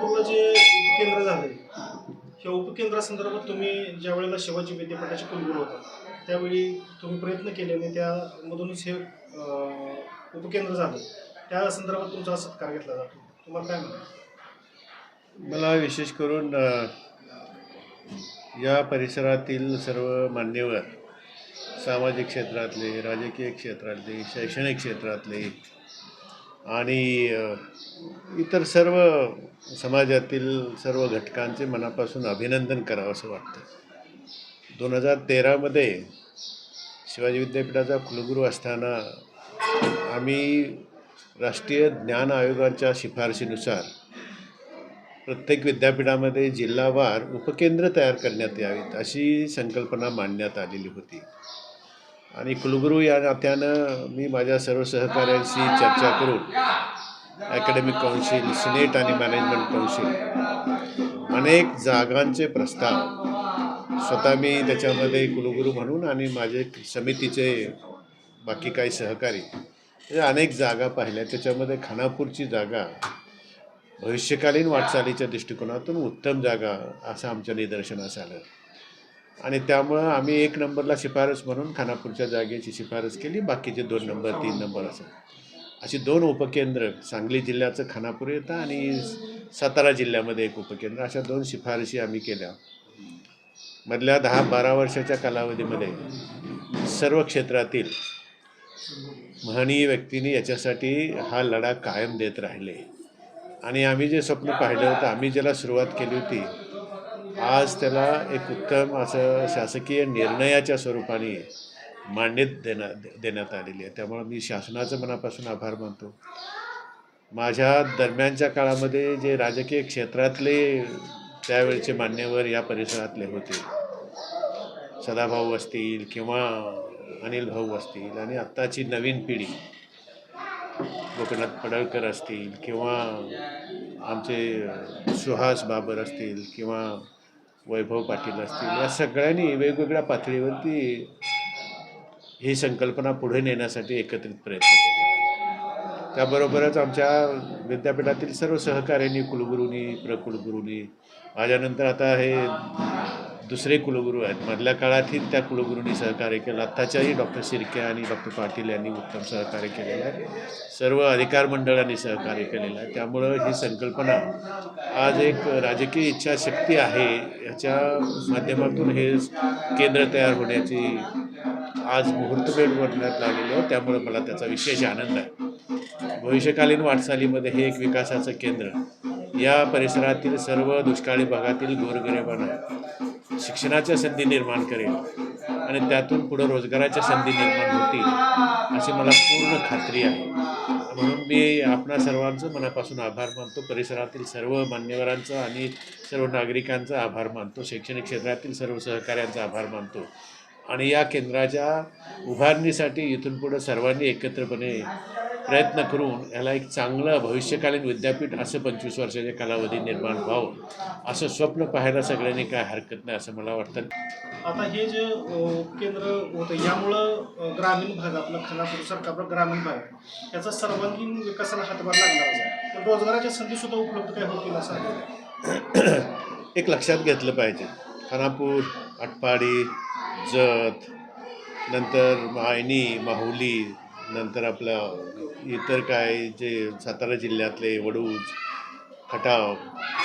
पूर्ण जे उपकेंद्र झाले. ह्या उपकेंद्रासंदर्भात तुम्ही ज्या वेळेला शिवाजी विद्यापीठाचे कुलगुरू होता त्यावेळी तुम्ही प्रयत्न केले आणि त्यामधूनच हे उपकेंद्र झालं. त्या संदर्भात तुमचा सत्कार घेतला जातो. तुम्हाला काय म्हणतो मला विशेष करून या परिसरातील सर्व मान्यवर सामाजिक क्षेत्रातले राजकीय क्षेत्रातले शैक्षणिक क्षेत्रातले आणि इतर सर्व समाजातील सर्व घटकांचे मनापासून अभिनंदन करावं असं वाटतं. दोन हजार तेरामध्ये शिवाजी विद्यापीठाचा कुलगुरू असताना आम्ही राष्ट्रीय ज्ञान आयोगाच्या शिफारशीनुसार प्रत्येक विद्यापीठामध्ये जिल्हावार उपकेंद्र तयार करण्यात यावीत अशी संकल्पना मांडण्यात आलेली होती. आणि कुलगुरू या नात्यानं मी माझ्या सर्व सहकाऱ्यांशी चर्चा करून ॲकॅडमिक काउन्सिल सिनेट आणि मॅनेजमेंट काउन्सिल अनेक जागांचे प्रस्ताव स्वतः मी त्याच्यामध्ये कुलगुरू म्हणून आणि माझे समितीचे बाकी काही सहकारी हे अनेक जागा पाहिल्या. त्याच्यामध्ये खानापूरची जागा भविष्यकालीन वाटचालीच्या दृष्टिकोनातून उत्तम जागा असं आमच्या निदर्शनास आलं. आणि त्यामुळं आम्ही एक नंबरला शिफारस म्हणून खानापूरच्या जागेची शिफारस केली. बाकीचे दोन नंबर तीन नंबर असं. अशी दोन उपकेंद्र सांगली जिल्ह्याचं खानापूर येतं आणि सातारा जिल्ह्यामध्ये एक उपकेंद्र. अशा दोन शिफारशी आम्ही केल्या. मधल्या दहा बारा वर्षाच्या कालावधीमध्ये सर्व क्षेत्रातील महनीय व्यक्तींनी याच्यासाठी हा लढा कायम देत राहिले. आणि आम्ही जे स्वप्न पाहिलं होतं आम्ही ज्याला सुरुवात केली होती आज त्याला एक उत्तम असं शासकीय निर्णयाच्या स्वरूपाने मान्यता देण्या देण्यात आलेली आहे. त्यामुळं मी शासनाचं मनापासून आभार मानतो. माझ्या दरम्यानच्या काळामध्ये जे राजकीय क्षेत्रातले त्यावेळचे मान्यवर या परिसरातले होते. सदाभाऊ असतील किंवा अनिल भाऊ असतील आणि आत्ताची नवीन पिढी गोपीनाथ पडळकर असतील किंवा आमचे सुहास बाबर असतील किंवा वैभव पाटील असतील. या सगळ्यांनी वेगवेगळ्या पातळीवरती ही संकल्पना पुढे नेण्यासाठी एकत्रित प्रयत्न केले. त्याबरोबरच आमच्या विद्यापीठातील सर्व सहकार्यांनी कुलगुरूंनी प्रकुलगुरूंनी माझ्यानंतर आता हे दुसरे कुलगुरू आहेत. मधल्या काळातही त्या कुलगुरूंनी सहकार्य केलं. आत्ताच्याही डॉक्टर शिर्के आणि डॉक्टर पाटील यांनी उत्तम सहकार्य केलेलं आहे. सर्व अधिकार मंडळांनी सहकार्य केलेलं आहे. त्यामुळं ही संकल्पना आज एक राजकीय इच्छाशक्ती आहे. याच्या माध्यमातून हे केंद्र तयार होण्याची आज मुहूर्तमेढ बनण्यात लागलेली आहे त्यामुळे मला त्याचा विशेष आनंद आहे. भविष्यकालीन वाटचालीमध्ये हे एक विकासाचं केंद्र. या परिसरातील सर्व दुष्काळी भागातील गोरगरिबांना शिक्षणाच्या संधी निर्माण करेल आणि त्यातून पुढं रोजगाराच्या संधी निर्माण होतील अशी मला पूर्ण खात्री आहे. म्हणून मी आपणा सर्वांचं मनापासून आभार मानतो. परिसरातील सर्व मान्यवरांचा आणि सर्व नागरिकांचा आभार मानतो. शैक्षणिक क्षेत्रातील सर्व सहकाऱ्यांचा आभार मानतो. आणि या केंद्राच्या उभारणीसाठी इथून पुढं सर्वांनी एकत्रपणे प्रयत्न करून याला एक चांगलं भविष्यकालीन विद्यापीठ असं पंचवीस वर्षाच्या कालावधी निर्माण व्हावं असं स्वप्न पाहायला सगळ्यांनी काय हरकत नाही असं मला वाटतं. आता हे जे केंद्र होतं यामुळं ग्रामीण भाग आपला खानापूर आपला ग्रामीण भाग त्याचा सर्वांगीण विकासाला हातभार आहे पण रोजगाराच्या संधी सुद्धा उपलब्ध काय होतील असं. एक लक्षात घेतलं पाहिजे. खानापूर आटपाडी जत नंतर आयनी माहुली नंतर आपल्या इतर काय जे सातारा जिल्ह्यातले वडूज खटाव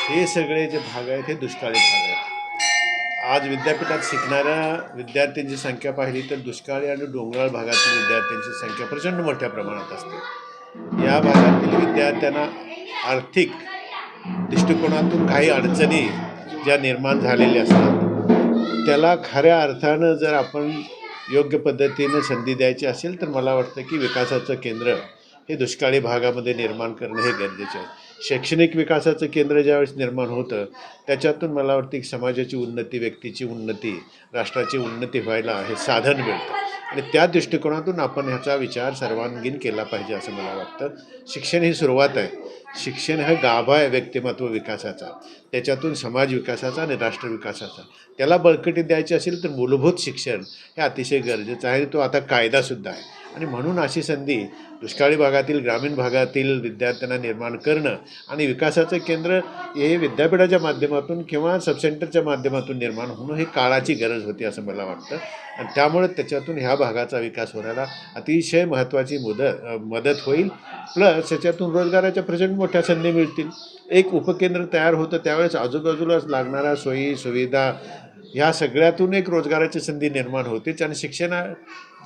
हे सगळे जे भाग आहेत हे दुष्काळी भाग आहेत. आज विद्यापीठात शिकणाऱ्या विद्यार्थ्यांची संख्या पाहिली तर दुष्काळी आणि डोंगराळ भागातील विद्यार्थ्यांची संख्या प्रचंड मोठ्या प्रमाणात असते. या भागातील विद्यार्थ्यांना आर्थिक दृष्टिकोनातून काही अडचणी ज्या निर्माण झालेल्या असतात त्याला खऱ्या अर्थानं जर आपण योग्य पद्धतीनं संधी द्यायची असेल तर मला वाटतं की विकासाचं केंद्र हे दुष्काळी भागामध्ये निर्माण करणं हे गरजेचं आहे. शैक्षणिक विकासाचं केंद्र ज्यावेळेस निर्माण होतं त्याच्यातून मला वाटतं की समाजाची उन्नती व्यक्तीची उन्नती राष्ट्राची उन्नती व्हायला हे साधन मिळतं. आणि त्या दृष्टिकोनातून आपण ह्याचा विचार सर्वांगीण केला पाहिजे असं मला वाटतं. शिक्षण ही सुरुवात आहे. शिक्षण हा गाभा आहे व्यक्तिमत्व विकासाचा. त्याच्यातून समाज विकासाचा आणि राष्ट्र विकासाचा. त्याला बळकटी द्यायची असेल तर मूलभूत शिक्षण हे अतिशय गरजेचं आहे आणि तो आता कायदासुद्धा आहे. आणि म्हणून अशी संधी दुष्काळी भागातील ग्रामीण भागातील विद्यार्थ्यांना निर्माण करणं आणि विकासाचं केंद्र हे विद्यापीठाच्या माध्यमातून किंवा सबसेंटरच्या माध्यमातून निर्माण होणं हे काळाची गरज होती असं मला वाटतं. आणि त्यामुळे त्याच्यातून ह्या भागाचा विकास होण्याला अतिशय महत्त्वाची मुदत मदत होईल. प्लस त्याच्यातून रोजगाराच्या प्रचंड मोठ्या संधी मिळतील. एक उपकेंद्र तयार होतं त्यावेळेस आजूबाजूलाच लागणाऱ्या सोयी सुविधा ह्या सगळ्यातून एक रोजगाराची संधी निर्माण होतीच आणि शिक्षणा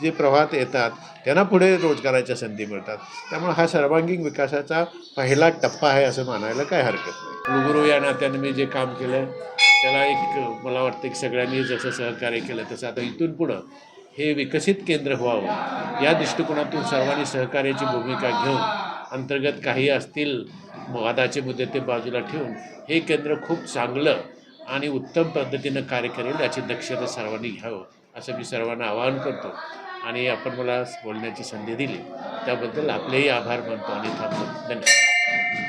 जे प्रवाहात येतात त्यांना पुढे रोजगाराच्या संधी मिळतात. त्यामुळे हा सर्वांगीण विकासाचा पहिला टप्पा आहे असं मानायला काय हरकत नाही. कुलगुरू या नात्यानं मी जे काम केलं त्याला एक मला वाटतं की सगळ्यांनी जसं सहकार्य केलं तसं आता इथून पुढं हे विकसित केंद्र व्हावं या दृष्टिकोनातून सर्वांनी सहकार्याची भूमिका घेऊन अंतर्गत काही असतील वादाचे मुद्दे ते बाजूला ठेवून हे केंद्र खूप चांगलं आणि उत्तम पद्धतीनं कार्य करेल याची दक्षता सर्वांनी घ्यावं असं मी सर्वांना आवाहन करतो. आणि आपण मला बोलण्याची संधी दिली. त्याबद्दल आपलेही आभार मानतो आणि थांबतो. धन्यवाद.